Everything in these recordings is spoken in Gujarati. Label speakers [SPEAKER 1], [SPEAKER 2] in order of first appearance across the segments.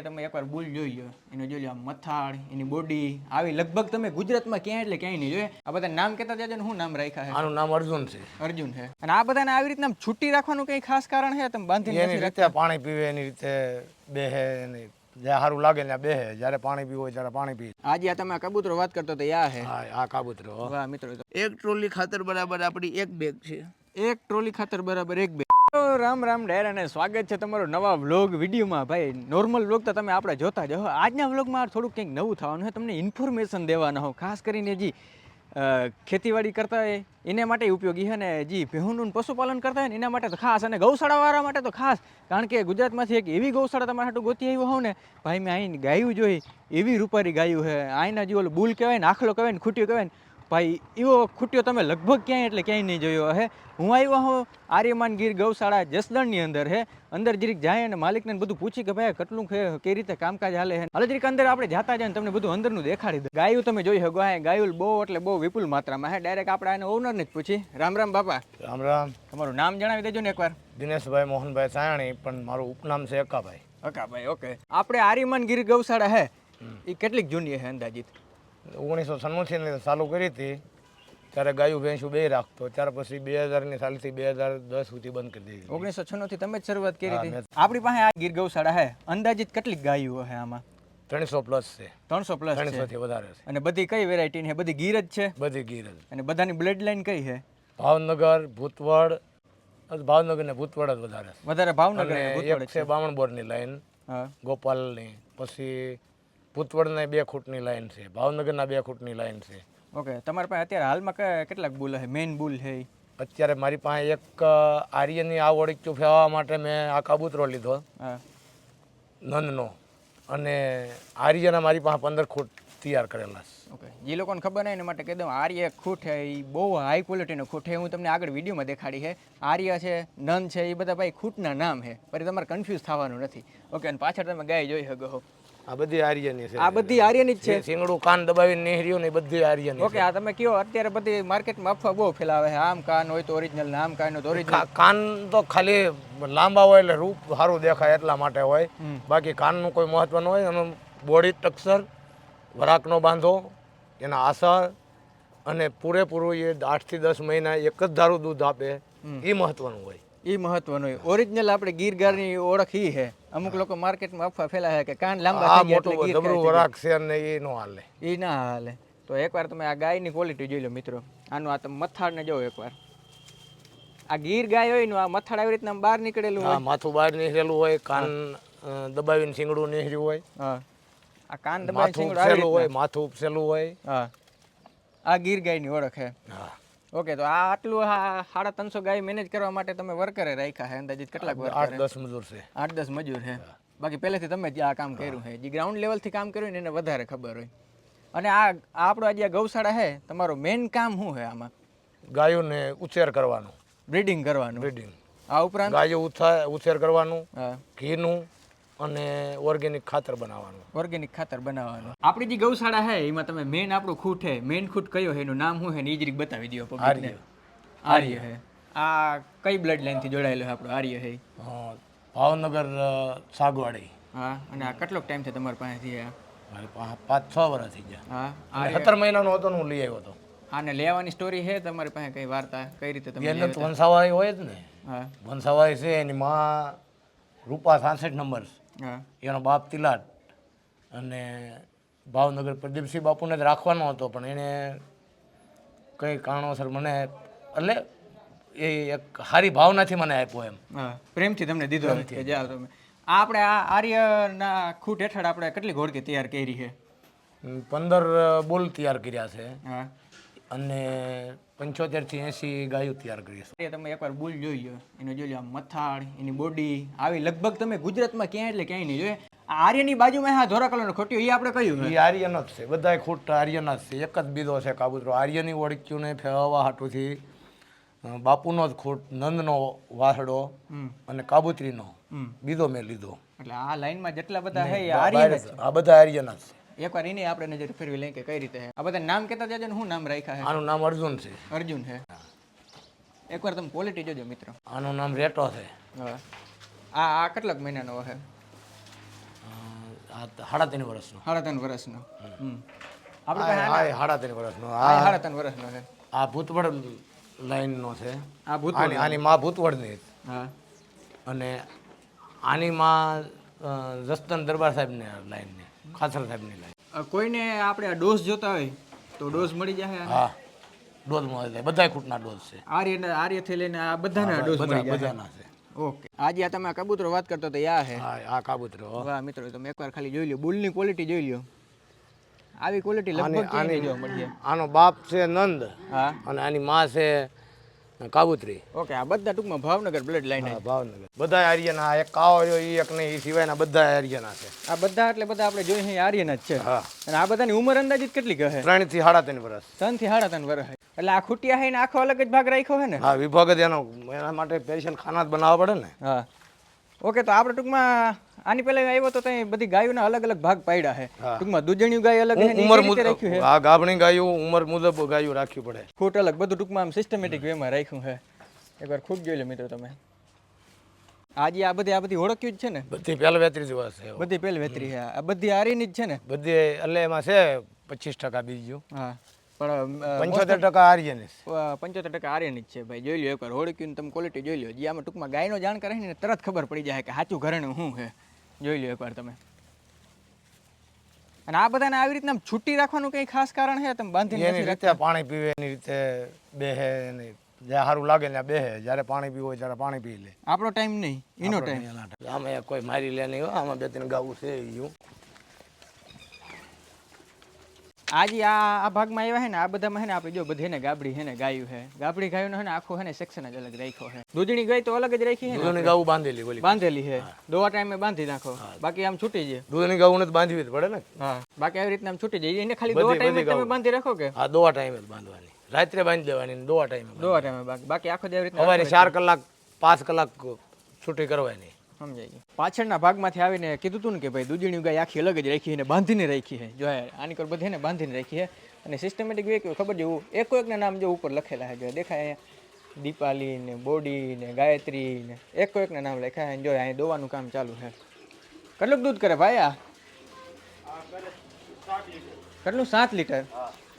[SPEAKER 1] તમે એકવાર બુલ જોઈ લો એનું જોઈ લો મથાળ એની બોડી. આવી લગભગ તમે ગુજરાતમાં ક્યાં એટલે ક્યાંય નહીં જોઈએ આ બધા નામ કહેતા જાજો ને શું નામ રાખ્યા છે?
[SPEAKER 2] આનું નામ અર્જુન છે.
[SPEAKER 1] અર્જુન છે. અને આ બધાને આવી રીતના છૂટી રાખવાનું કઈ ખાસ કારણ છે? તમે બાંધી
[SPEAKER 2] એની રીતે પાણી પીવે એની રીતે બેહે એની જે સારું લાગે ને બેહે. જ્યારે પાણી પીવું હોય ત્યારે પાણી પી
[SPEAKER 1] આજે આ તમે કબૂતરો વાત કરતો તો આ છે
[SPEAKER 2] હા આ કબૂતરો. હો.
[SPEAKER 1] વાહ મિત્રો. એક ટ્રોલી ખાતર બરાબર આપણી એક બેગ છે. એક ટ્રોલી ખાતર બરાબર એક બેગ. રામ રામ ડેર અને સ્વાગત છે તમારો નવા વ્લોગ વિડીયોમાં. ભાઈ નોર્મલ વ્લોગ તો તમે આપણે જોતા જ હો. આજના વ્લોગમાં થોડુંક કંઈક નવું થવાનું છે. તમને ઇન્ફોર્મેશન દેવાના હો ખાસ કરીને જી ખેતીવાડી કરતા હોય, એને માટે ઉપયોગી છે ને જી, ભેહુનું પશુપાલન કરતા હોય ને એના માટે તો ખાસ. અને ગૌશાળાવાળા માટે તો ખાસ. કારણ કે ગુજરાતમાંથી એક એવી ગૌશાળા તમારા હાટું ગોતી આવ્યું હોવ ને, ભાઈ, મેં અહીં ગાયું જોઈ. એવી રૂપારી ગાયું છે. અહીંના જે ઓલું બુલ કહેવાય ને, આખલો કહેવાય ને, ખૂટ્યું કહેવાય ને ભાઈ એવો ખૂટ્યો તમે લગભગ ક્યાંય એટલે ક્યાંય નહીં જોયો હે. હું આવ્યો હું આર્યમાન ગીર ગૌશાળા જસદણની અંદર હે. અંદર જરીક જાય અને માલિકને બધું પૂછી કે ભાઈ કેટલું કઈ રીતે કામકાજ હાલે છે હાલે જરીક અંદર આપણે જાતા જાય તમને બધું અંદરનું દેખાડી દે. ગાયું તમે જોઈ શકો હે ગાયું બહુ એટલે બહુ વિપુલ માત્રામાં હે. ડાયરેક્ટ આપણે એને ઓનરને જ પૂછી. રામ રામ બાપા.
[SPEAKER 2] રામ રામ.
[SPEAKER 1] તમારું નામ જણાવી દેજો ને એકવાર.
[SPEAKER 2] દિનેશભાઈ મોહનભાઈ સાયણી પણ મારું ઉપનામ છે
[SPEAKER 1] અકાભાઈ. અકાભાઈ ઓકે આપણે આર્યમાન ગીર ગૌશાળા હે. એ કેટલીક જૂની હે અંદાજિત?
[SPEAKER 2] ઓગણીસો છન્નુંથી ચાલુ કરી હતી ત્યારે ગાયું ભેંસું બે રાખતો ત્યાર પછી બે હજારની સાલથી બે હજાર દસ સુધી બંધ કરી દીધી.
[SPEAKER 1] ઓગણીસો છન્નું થી તમે જ શરૂઆત કરી હતી? આપણી પાસે આ ગીર ગૌશાળા હે. અંદાજિત કેટલી ગાયું હે આમાં?
[SPEAKER 2] ત્રણસો પ્લસ છે.
[SPEAKER 1] ત્રણસો પ્લસ
[SPEAKER 2] ત્રણસો થી વધારે છે.
[SPEAKER 1] અને બધી કઈ વેરાયટી છે બધી ગીર જ છે?
[SPEAKER 2] બધી ગીર જ.
[SPEAKER 1] અને બધાની બ્લડ લાઈન કઈ છે
[SPEAKER 2] ભાવનગર ભૂતવડ ભાવનગર ને ભૂતવડ જ વધારે
[SPEAKER 1] વધારે ભાવનગર
[SPEAKER 2] છે
[SPEAKER 1] અને
[SPEAKER 2] ની લાઈન ગોપાલની પછી ભૂતવડના બે ખૂટની લાઈન છે ભાવનગરના બે ખૂટની લાઈન છે.
[SPEAKER 1] ઓકે તમારી પાસે અત્યારે હાલમાં કેટલાક બુલ છે મેઇન બુલ છે
[SPEAKER 2] અત્યારે મારી પાસે એક આર્યની આ ઓળખચું ફેરવવા માટે મેં આ કાબૂતરો લીધો. નંદનો અને આર્યના મારી પાસે પંદર ખૂટ તૈયાર કરેલા છે.
[SPEAKER 1] ઓકે જે લોકોને ખબર નહીં એના માટે કહી દઉં આર્ય ખૂટ છે એ બહુ હાઈ ક્વોલિટીનો ખૂટ છે હું તમને આગળ વિડીયોમાં દેખાડી છે આર્ય છે નંદ છે એ બધા ભાઈ ખૂટના નામ છે પછી તમારે કન્ફ્યુઝ થવાનું નથી. ઓકે અને પાછળ તમે ગાય જોઈ શકો. છો
[SPEAKER 2] આ બધી આર્યની છે.
[SPEAKER 1] આ બધી આર્યની જ છે?
[SPEAKER 2] સિંગડું શિંગડું કાન દબાવીને નેહરીઓ ને બધી આર્યની
[SPEAKER 1] ઓકે આ તમે કયો? અત્યારે બધી માર્કેટમાં અફવા બહુ ફેલાવે છે. આમ કાન હોય તો ઓરિજિનલ ને આમ કાન હોય તો ઓરિજિનલ
[SPEAKER 2] કાન તો ખાલી લાંબા હોય એટલે રૂપ સારું દેખાય એટલા માટે હોય. બાકી કાનનું કોઈ મહત્વ ન હોય. એનું બોડી સ્ટ્રક્ચર વરાકનો બાંધો એના આસર અને પૂરેપૂરું એ આઠથી દસ મહિના એક જ ધારું દૂધ આપે. એ મહત્વનું હોય.
[SPEAKER 1] એ મહત્વનું હોય. ઓરિજિનલ આપણે ગીર ગારની ઓળખ એ છે. અમુક લોકો માર્કેટમાં અફવા ફેલાવે કે કાન લાંબા થઈ ગયા એટલે ગીર
[SPEAKER 2] જબરું વરાક છે અને એ નો હાલે.
[SPEAKER 1] એ ના હાલે. તો એકવાર તમે આ ગાયની ક્વોલિટી જોઈ લો મિત્રો. આનું આ તમે મથાળને જોવો એકવાર. આ ગીર ગાય હોય ને આ મથાળ આવી રીતના બહાર નીકળેલું હોય.
[SPEAKER 2] માથું બહાર નીકળેલું હોય કાન દબાવીને સિંગડું નીકળ્યું હોય.
[SPEAKER 1] હા. આ કાન દબાવીને
[SPEAKER 2] માથું
[SPEAKER 1] શીંગડો
[SPEAKER 2] હોય માથું ઉપસેલું હોય.
[SPEAKER 1] હા. આ ગીર ગાયની ઓળખ છે.
[SPEAKER 2] હા.
[SPEAKER 1] ઓકે તો આ આટલું સાડા ત્રણસો ગાય મેનેજ કરવા માટે તમે વર્કરે રાખ્યા છે અંદાજિત કેટલાક વર્કર
[SPEAKER 2] આઠ દસ મજૂર છે.
[SPEAKER 1] આઠ દસ મજૂર છે. બાકી પહેલેથી તમે જ આ કામ કર્યું છે. જે ગ્રાઉન્ડ લેવલથી કામ કર્યું ને એને વધારે ખબર હોય. અને આ આ આપણો આજે ગૌશાળા છે તમારું મેઇન કામ શું છે આમાં?
[SPEAKER 2] ગાયોને ઉછેર કરવાનું.
[SPEAKER 1] બ્રીડિંગ કરવાનું.
[SPEAKER 2] બ્રીડિંગ
[SPEAKER 1] આ ઉપરાંત?
[SPEAKER 2] ગાયો ઉછેર કરવાનું ઘીનું અને ઓર્ગેનિક ખાતર બનાવવાનું.
[SPEAKER 1] ઓર્ગેનિક ખાતર બનાવવાનું. આપણી જે ગૌશાળા છે એમાં તમે મેઇન આપણું ખૂટ છે. મેઇન ખૂટ કયો છે? એનું નામ શું છે? ને એ જ રીત બતાવી દો આર્ય. આર્ય છે. આ કઈ બ્લડ લાઈનથી જોડાયેલો છે આપણો આર્ય છે?
[SPEAKER 2] ભાવનગર સાગવાડી.
[SPEAKER 1] હા અને આ કેટલોક ટાઈમ છે તમારી પાસેથી આ?
[SPEAKER 2] પાંચ છ વર્ષ થઈ ગયા.
[SPEAKER 1] હા
[SPEAKER 2] સત્તર મહિનાનો હતો હું લઈ આવ્યો હતો.
[SPEAKER 1] આને લેવાની સ્ટોરી છે? તમારી પાસે કઈ વાર્તા? કઈ રીતે તમે
[SPEAKER 2] એટલે વંશાવાળી હોય જ ને.
[SPEAKER 1] હા.
[SPEAKER 2] વંશાવાળી છે એની માં રૂપા સાસઠ નંબર
[SPEAKER 1] હા
[SPEAKER 2] એનો બાપ તિલાટ અને ભાવનગર પ્રદીપસિંહ બાપુને જ રાખવાનો હતો પણ એણે કંઈ કારણોસર મને એટલે એ એક સારી ભાવનાથી મને આપ્યો એમ.
[SPEAKER 1] પ્રેમથી તમને દીધો કે જાઓ તમે. આ આપણે આ આર્યના ખૂટ હેઠળ આપણે કેટલી ઘોડકી તૈયાર કરી છે?
[SPEAKER 2] પંદર બોલ તૈયાર કર્યા છે. અને પંચોતેરથી એંસી ગાયો તૈયાર કરીએ
[SPEAKER 1] છીએ. તમે એકવાર બુલ જોઈ લો એનું જોઈ લો મથાળ એની બોડી આવી લગભગ તમે ગુજરાતમાં ક્યાં એટલે ક્યાંય નહીં જોઈએ આર્યની બાજુમાં હા ધોરા કલરનો ખોટ્યો એ આપણે કહ્યું
[SPEAKER 2] એ આર્યન જ છે. બધા ખૂટ આર્યન જ છે. એક જ બીજો છે કાબૂતરો. આર્યની ઓળખ્યું ને ફેવા હાટુથી બાપુનો જ ખૂટ નંદનો વાસડો અને કાબૂતરીનો બીજો મેં લીધો.
[SPEAKER 1] એટલે આ લાઈનમાં જેટલા બધા છે.
[SPEAKER 2] આ બધા આર્યન જ છે.
[SPEAKER 1] એકવાર એની આપણે નજર ફેરવી લઈએ કે કઈ રીતે છે. આ બધા નામ કહેતા જજો ને શું નામ રાખ્યા છે?
[SPEAKER 2] આનું નામ અર્જુન છે.
[SPEAKER 1] અર્જુન છે. એકવાર તમે ક્વોલિટી જોજો મિત્રો.
[SPEAKER 2] આનું નામ રેટો છે.
[SPEAKER 1] હા. આ આ કેટલાક મહિનાનો છે?
[SPEAKER 2] આ સાડા ત્રણ વર્ષનો.
[SPEAKER 1] સાડા ત્રણ વર્ષનો આપણે
[SPEAKER 2] આ સાડા ત્રણ વર્ષનો.
[SPEAKER 1] આ સાડા ત્રણ વર્ષનો છે.
[SPEAKER 2] આ ભૂતવડ લાઈનનો છે.
[SPEAKER 1] આ ભૂત
[SPEAKER 2] આની માં ભૂતવડની
[SPEAKER 1] હા.
[SPEAKER 2] અને આની માં જસદન દરબાર સાહેબની લાઈનની. ખાસર સાહેબની લાઈન.
[SPEAKER 1] કોઈને આપણે આ ડોઝ જોતા હોય તો ડોઝ મળી જાય
[SPEAKER 2] હા ડોઝ મળી જાય. બધા ખૂટના ડોઝ છે.
[SPEAKER 1] આર્ય આર્યથી લઈને આ બધાના ડોઝ મળી જાય
[SPEAKER 2] બધાના છે.
[SPEAKER 1] ઓકે. આજે આ તમે કબૂતરો વાત કરતો તો આ હે.
[SPEAKER 2] હા આ કબૂતરો.
[SPEAKER 1] વાહ મિત્રો તમે એકવાર ખાલી જોઈ લો બુલની ક્વોલિટી જોઈ લ્યો. આવી ક્વોલિટી લગભગ આની જો મળી. જાય
[SPEAKER 2] આનો બાપ છે નંદ
[SPEAKER 1] હા.
[SPEAKER 2] અને આની માં છે કાબૂતરી.
[SPEAKER 1] ઓકે આ બધા ટૂંકમાં ભાવનગર બ્લડ લાઈન
[SPEAKER 2] ભાવનગર. બધા આર્યના એક કાવો રહ્યો એ એક નહીં એ સિવાયના બધા આર્યના છે.
[SPEAKER 1] આ બધા એટલે બધા આપણે જોઈએ અહીં આર્યના જ છે.
[SPEAKER 2] હા.
[SPEAKER 1] અને આ બધાની ઉંમર અંદાજિત કેટલી કહે?
[SPEAKER 2] ત્રણથી સાડા ત્રણ વર્ષ
[SPEAKER 1] ત્રણથી સાડા ત્રણ વર્ષ એટલે આ ખૂટિયા હે ને આખો અલગ જ ભાગ રાખ્યો હે ને?
[SPEAKER 2] હા વિભાગ જ એનો એના માટે પેશન ખાના જ બનાવવા પડે ને.
[SPEAKER 1] હા. ઓકે તો આપણે ટૂંકમાં આની પહેલા આવ્યો તો ત્યાં બધી ગાયોના અલગ અલગ ભાગ પાડ્યા છે. ટૂંકમાં દૂધણિયું ગાય અલગ
[SPEAKER 2] ઉમર મુજબ
[SPEAKER 1] રાખ્યું છે.
[SPEAKER 2] આ ગાભણી ગાયો ઉંમર મુજબ ગાયો રાખવી પડે.
[SPEAKER 1] ખૂટ અલગ બધું ટૂંકમાં આમ સિસ્ટમેટિક વેમાં રાખ્યું છે. એકવાર ખૂટ જોઈ લો મિત્રો તમે. આજે આ બધી આ બધી ઓળખ્યું જ છે ને?
[SPEAKER 2] બધી પહેલ વેતરી જોવા છે
[SPEAKER 1] બધી પહેલ વેતરી છે. આ બધી આરીની જ છે ને?
[SPEAKER 2] બધી એટલે એમાં છે પચીસ ટકા બીજું.
[SPEAKER 1] હા પણ
[SPEAKER 2] પંચોતેર ટકા આર્યની છે.
[SPEAKER 1] પંચોતેર ટકા આર્યની જ છે ભાઈ. જોઈ લો એકવાર હોળક્યું તમે ક્વોલિટી જોઈ લો. જે આમાં ટૂંકમાં ગાયનો જાણ કરે ને તરત ખબર પડી જાય કે સાચું ઘરેણું શું છે. જોઈ લો એકવાર તમે. અને આ બધાને આવી રીતના છૂટી રાખવાનું કંઈ ખાસ કારણ છે? તમે બાંધીને
[SPEAKER 2] એની રીતે પાણી પીવે એની રીતે બેહે એની જે સારું લાગે ને બેહે. જ્યારે પાણી પીવું હોય ત્યારે પાણી પી લે.
[SPEAKER 1] આપણો ટાઈમ નહીં એનો ટાઈમ.
[SPEAKER 2] આમાં કોઈ મારી લે નહીં આમાં બે ત્રણ ગાવું છે હું.
[SPEAKER 1] આજે આ આ ભાગમાં આવ્યા હે ને આ બધામાં હે ને આપણે જો બધી ગાબડી હે ને ગાયું હે ગાબડી ગાયું હે ને આખો હે ને સેક્શન જ અલગ રાખ્યો હે દૂધની ગાય તો અલગ જ રાખી હે ને?
[SPEAKER 2] દૂધની ગાવું બાંધેલી બોલી
[SPEAKER 1] બાંધેલી છે. દોવા ટાઈમે બાંધી નાખો. બાકી આમ છૂટી જાય.
[SPEAKER 2] દૂધની ગાવું જ બાંધવી જ પડે ને?
[SPEAKER 1] હા. બાકી આવી રીતના આમ છૂટી જાય. એને ખાલી દોવા ટાઈમે તમે બાંધી રાખો કે?
[SPEAKER 2] હા દોવા ટાઈમે જ બાંધવાની. રાત્રે બાંધી દેવાની દોવા ટાઈમે
[SPEAKER 1] દોવા ટાઈમે બાકી બાકી આખો દેવ રીતના
[SPEAKER 2] સવારે ચાર કલાક પાંચ કલાક છૂટી કરવાની.
[SPEAKER 1] સમજાય પાછળના ભાગમાંથી આવીને કીધું હતું ને કે ભાઈ દૂધીણી ગાય આખી અલગ જ રાખી અને બાંધીને રાખી છે. જો આની કર બધી બાંધીને રાખી છે. અને સિસ્ટમેટિક વે ખબર જેવું એકો એકના નામ જો ઉપર લખેલા છે, જો દેખાય અહીંયા. દીપાલી ને બોડી ને ગાયત્રી ને એકો એકના નામ લખ્યા છે જો અહીંયા દોવાનું કામ ચાલુ છે. કેટલું દૂધ કરે ભાઈ આ? કેટલું સાત લીટર?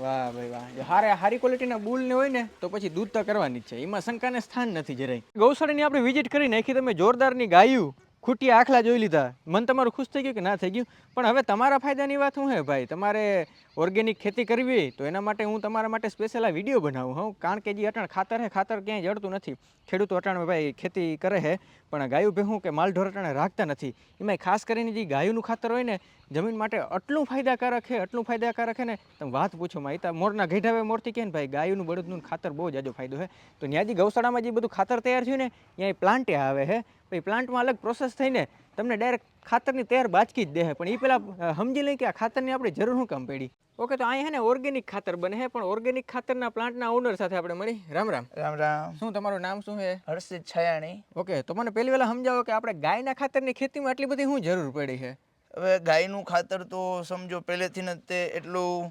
[SPEAKER 1] વાહ ભાઈ વાહ. હારે હારી ક્વોલિટીના બુલ ને હોય ને, તો પછી દૂધ તો કરવાની જ છે. એમાં શંકાને સ્થાન નથી જરાય. ગૌશાળાની આપણે વિઝિટ કરી નાખી તમે, જોરદારની ગાયું. ખૂટિયા આખલા જોઈ લીધા. મન તમારું ખુશ થઈ ગયું કે ના થઈ ગયું? પણ હવે તમારા ફાયદાની વાત શું હે ભાઈ? તમારે ઓર્ગેનિક ખેતી કરવી તો એના માટે હું તમારા માટે સ્પેશિયલ આ વીડિયો બનાવું હું. કારણ કે જે અટાણ ખાતર હે, ખાતર ક્યાંય જડતું નથી. ખેડૂતો અટાણ ભાઈ ખેતી કરે છે પણ ગાયું ભેહું કે માલ ઢોર અટાણે રાખતા નથી. એમાં ખાસ કરીને જે ગાયુંનું ખાતર હોય ને, જમીન માટે આટલું ફાયદાકારક છે આટલું ફાયદાકારક છે ને, તમે વાત પૂછો માં ઈતા મોરના ઘેઢાવે મોરથી કહે ને ભાઈ, ગાયુંનું, બળદનું ખાતર બહુ જાજો ફાયદો છે તો ત્યાં જે ગૌશાળામાં જે બધું ખાતર તૈયાર થયું ને ત્યાં પ્લાન્ટે આવે છે પછી પ્લાન્ટમાં અલગ પ્રોસેસ થઈને તમને ડાયરેક્ટ ખાતરની તૈયાર બાચકી જ દે પણ એ પેલા સમજી લઈ કે આ ખાતરની આપણે જરૂર શું કામ પડી? ઓકે તો અહીંયા ને ઓર્ગેનિક ખાતર બને છે પણ ઓર્ગેનિક ખાતરના પ્લાન્ટના ઓનર સાથે આપણે મળી. રામ રામ.
[SPEAKER 3] રામ રામ.
[SPEAKER 1] શું તમારું નામ શું છે
[SPEAKER 3] હર્ષિત છાયાણી.
[SPEAKER 1] ઓકે તો મને પહેલી વહેલા સમજાવો કે આપણે ગાયના ખાતરની ખેતીમાં આટલી બધી શું જરૂર પડી છે?
[SPEAKER 3] હવે ગાયનું ખાતર તો સમજો પહેલેથી જ તે એટલું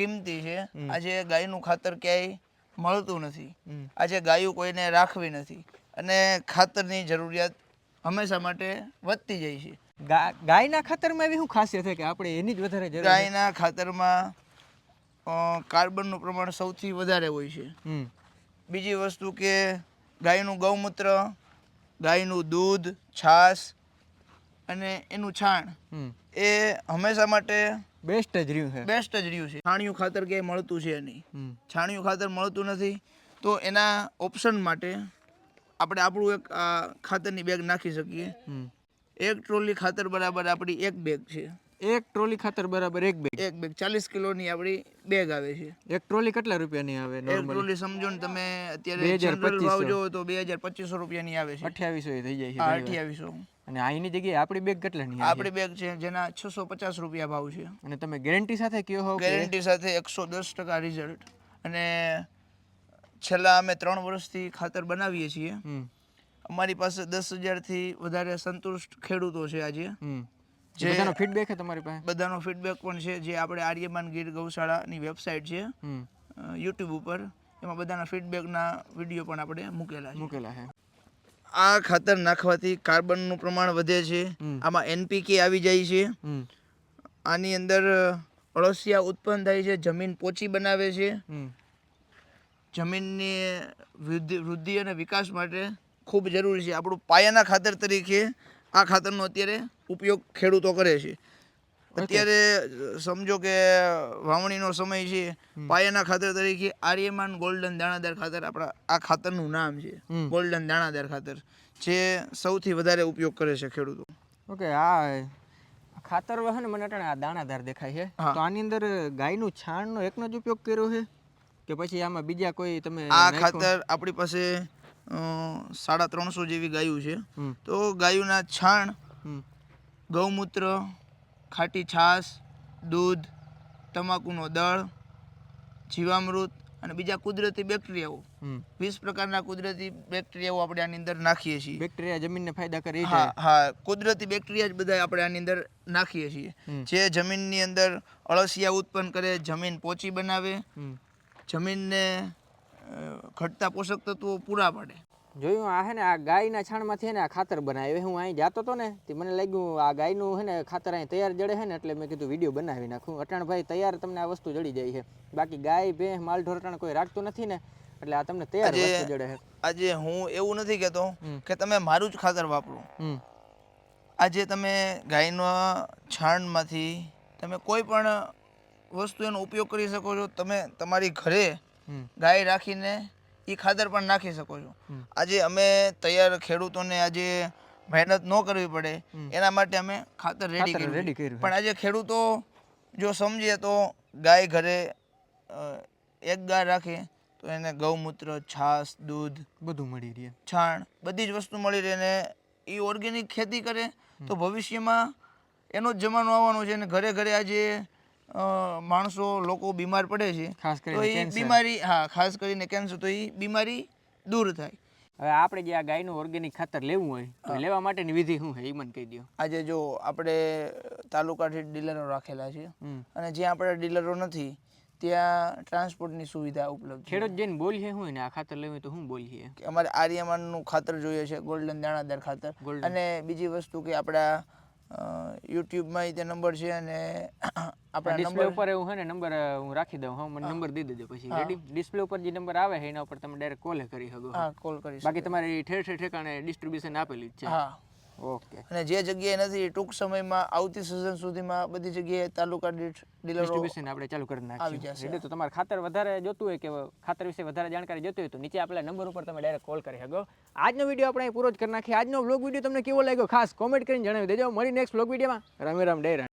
[SPEAKER 3] કિંમતી છે. આજે ગાયનું ખાતર ક્યાંય મળતું નથી. આજે ગાયું કોઈને રાખવી નથી. અને ખાતરની જરૂરિયાત હંમેશા માટે વધતી જાય છે.
[SPEAKER 1] ગાયના ખાતરમાં એવી શું ખાસિયત છે કે આપણે એની જ વધારે જરૂર
[SPEAKER 3] ગાયના ખાતરમાં કાર્બનનું પ્રમાણ સૌથી વધારે હોય છે. બીજી વસ્તુ કે ગાયનું ગૌમૂત્ર ગાયનું દૂધ છાશ અને એનું છાણ એ હંમેશા માટે
[SPEAKER 1] બેસ્ટ જ રહ્યું છે.
[SPEAKER 3] બેસ્ટ જ રહ્યું છે. છાણિયું ખાતર ક્યાંય મળતું છે નહીં. છાણિયું ખાતર મળતું નથી તો એના ઓપ્શન માટે આપણે આપણું એક ખાતરની બેગ નાખી શકીએ. એક ટ્રોલી ખાતર બરાબર આપણી એક બેગ છે.
[SPEAKER 1] એક ટ્રોલી ખાતર બરાબર એક બેગ
[SPEAKER 3] એક બેગ ચાલીસ કિલોની આપણી બેગ આવે છે.
[SPEAKER 1] એક ટ્રોલી કેટલા રૂપિયાની આવે
[SPEAKER 3] એક ટ્રોલી સમજો ને તમે અત્યારે
[SPEAKER 1] 2500.
[SPEAKER 3] જનરલ ભાવ જોવો તો બે હજાર પચીસો રૂપિયાની આવે છે.
[SPEAKER 1] અઠ્યાવીસો થઈ જાય છે.
[SPEAKER 3] અઠ્યાવીસો.
[SPEAKER 1] અને અહીંની જગ્યાએ આપણી બેગ કેટલાની આવે?
[SPEAKER 3] આપણી બેગ છે જેના છસો પચાસ રૂપિયા ભાવ છે.
[SPEAKER 1] અને તમે ગેરંટી સાથે કયો હો
[SPEAKER 3] ગેરંટી સાથે એકસો દસ ટકા રિઝલ્ટ અને છેલ્લા અમે ત્રણ વર્ષથી ખાતર બનાવીએ છીએ. અમારી પાસે દસ હજારથી વધારે સંતુષ્ટ ખેડૂતો છે આજે. જે-
[SPEAKER 1] બધાનો ફીડબેક છે તમારી પાસે?
[SPEAKER 3] બધાનો ફીડબેક પણ છે જે આપણે આર્યમાન ગીર ગૌશાળાની વેબસાઇટ છે યુટ્યુબ ઉપર. એમાં બધાના ફીડબેકના વીડિયો પણ આપણે મૂકેલા
[SPEAKER 1] મૂકેલા છે.
[SPEAKER 3] આ ખાતર નાખવાથી કાર્બનનું પ્રમાણ વધે છે. આમાં એનપીકે આવી જાય છે. આની અંદર અળસિયા ઉત્પન્ન થાય છે જમીન પોચી બનાવે છે. જમીનની વૃદ્ધિ વૃદ્ધિ અને વિકાસ માટે ખૂબ જરૂરી છે. આપણું પાયાના ખાતર તરીકે આ ખાતરનો અત્યારે ઉપયોગ ખેડૂતો કરે છે. અત્યારે સમજો કે વાવણીનો સમય છે. પાયાના ખાતર તરીકે આર્યમાન ગોલ્ડન દાણાદાર ખાતર આપણા આ ખાતરનું નામ છે. ગોલ્ડન દાણાદાર ખાતર જે સૌથી વધારે ઉપયોગ કરે છે ખેડૂતો.
[SPEAKER 1] ઓકે આ ખાતર વહન મને આ દાણાદાર દેખાય છે. તો આની અંદર ગાયનું છાણનો એકનો જ ઉપયોગ કર્યો છે? કે પછી આમાં બીજા કોઈ તમે
[SPEAKER 3] આ ખાતર આપણી પાસે સાડા ત્રણસો જેવી ગાયું છે. તો ગાયોના છાણ ગૌમૂત્ર ખાટી છાશ દૂધ તમાકુનો દળ જીવામૃત અને બીજા કુદરતી બેક્ટેરિયાઓ. વીસ પ્રકારના કુદરતી બેક્ટેરિયાઓ આપણે આની અંદર નાખીએ છીએ.
[SPEAKER 1] બેક્ટેરિયા જમીનને ફાયદા કરે
[SPEAKER 3] હા હા કુદરતી બેક્ટેરિયા જ બધા આપણે આની અંદર નાખીએ છીએ. જે જમીનની અંદર અળસિયા ઉત્પન્ન કરે જમીન પોચી બનાવે. જમીનને ઘટતા પોષક તત્વો પૂરા પાડે.
[SPEAKER 1] જોયું આ હે ને આ ગાયના છાણમાંથી હે ને આ ખાતર બનાવે હું અહીં જાતો હતો ને તે મને લાગ્યું આ ગાયનું હે ને ખાતર અહીં તૈયાર જડે છે ને એટલે મેં કીધું વીડિયો બનાવી નાખું. અટાણ ભાઈ તૈયાર તમને આ વસ્તુ જડી જાય છે. બાકી ગાય ભે માલ ઢોર અટાણ કોઈ રાખતું નથી ને એટલે આ તમને તૈયાર વસ્તુ જડે છે.
[SPEAKER 3] આજે હું એવું નથી કહેતો કે તમે મારું જ ખાતર વાપરો. આજે તમે ગાયના છાણમાંથી તમે કોઈ પણ વસ્તુ એનો ઉપયોગ કરી શકો છો. તમે તમારી ઘરે ગાય રાખીને એ ખાતર પણ નાખી શકો છો. આજે અમે તૈયાર ખેડૂતોને આજે મહેનત ન કરવી પડે. એના માટે અમે ખાતર રેડી
[SPEAKER 1] રેડી
[SPEAKER 3] કર્યું. પણ આજે ખેડૂતો જો સમજીએ તો ગાય ઘરે એક ગાય રાખે તો એને ગૌમૂત્ર છાશ દૂધ
[SPEAKER 1] બધું મળી રહે.
[SPEAKER 3] છાણ બધી જ વસ્તુ મળી રહે ને એ ઓર્ગેનિક ખેતી કરે તો ભવિષ્યમાં એનો જ જમાનો આવવાનો છે અને ઘરે ઘરે આજે માણસો લોકો બીમાર પડે છે
[SPEAKER 1] ખાસ
[SPEAKER 3] તો
[SPEAKER 1] કરીને
[SPEAKER 3] એ બીમારી હા ખાસ કરીને કેન્સર તો એ બીમારી દૂર થાય.
[SPEAKER 1] હવે આપણે જે આ ગાયનું ઓર્ગેનિક ખાતર લેવું હોય તો લેવા માટેની વિધિ શું છે? એ મને કહી દો
[SPEAKER 3] આજે જો આપણે તાલુકાથી ડીલરો રાખેલા છે અને જ્યાં આપણે ડીલરો નથી ત્યાં ટ્રાન્સપોર્ટની સુવિધા ઉપલબ્ધ
[SPEAKER 1] ખેડૂત જઈને બોલીએ શું હોય ને આ ખાતર લેવું તો શું બોલીએ?
[SPEAKER 3] અમારે આર્યમાનનું ખાતર જોઈએ છે ગોલ્ડન દાણાદાર ખાતર. અને બીજી વસ્તુ કે આપણા યુટ્યુબમાં તે નંબર છે અને આપણા
[SPEAKER 1] ડિસ્પ્લે ઉપર એવું હોય ને નંબર હું રાખી દઉં હા મને નંબર દઈ દેજો પછી. રેડી ડિસ્પ્લે ઉપર જે નંબર આવે છે એના ઉપર તમે ડાયરેક્ટ કોલ કરી શકો.
[SPEAKER 3] હા કોલ કરી
[SPEAKER 1] બાકી તમારી ઠેર ઠેર ઠેકાણે ડિસ્ટ્રીબ્યુશન આપેલી જ છે.
[SPEAKER 3] હા.
[SPEAKER 1] ઓકે.
[SPEAKER 3] અને જે જગ્યાએ નથી ટૂંક સમયમાં આવતી સિઝન સુધીમાં બધી જગ્યાએ તાલુકા દીઠ
[SPEAKER 1] ડિસ્ટ્રીબ્યુશન આપણે ચાલુ કરી નાખીશું
[SPEAKER 3] જશે.
[SPEAKER 1] તો તમારે ખાતર વધારે જોતું હોય કે ખાતર વિશે વધારે જાણકારી જોતી હોય તો નીચે આપેલા નંબર ઉપર તમે ડાયરેક્ટ કોલ કરી શકો. આજનો વીડિયો આપણે પૂરો જ કરી નાખીએ. આજનો બ્લોગ વીડિયો તમને કેવો લાગ્યો ખાસ કોમેન્ટ કરીને જણાવી દેજો. મળી નેક્સ્ટ બ્લોગ વિડીયોમાં રામે રામ ડેરા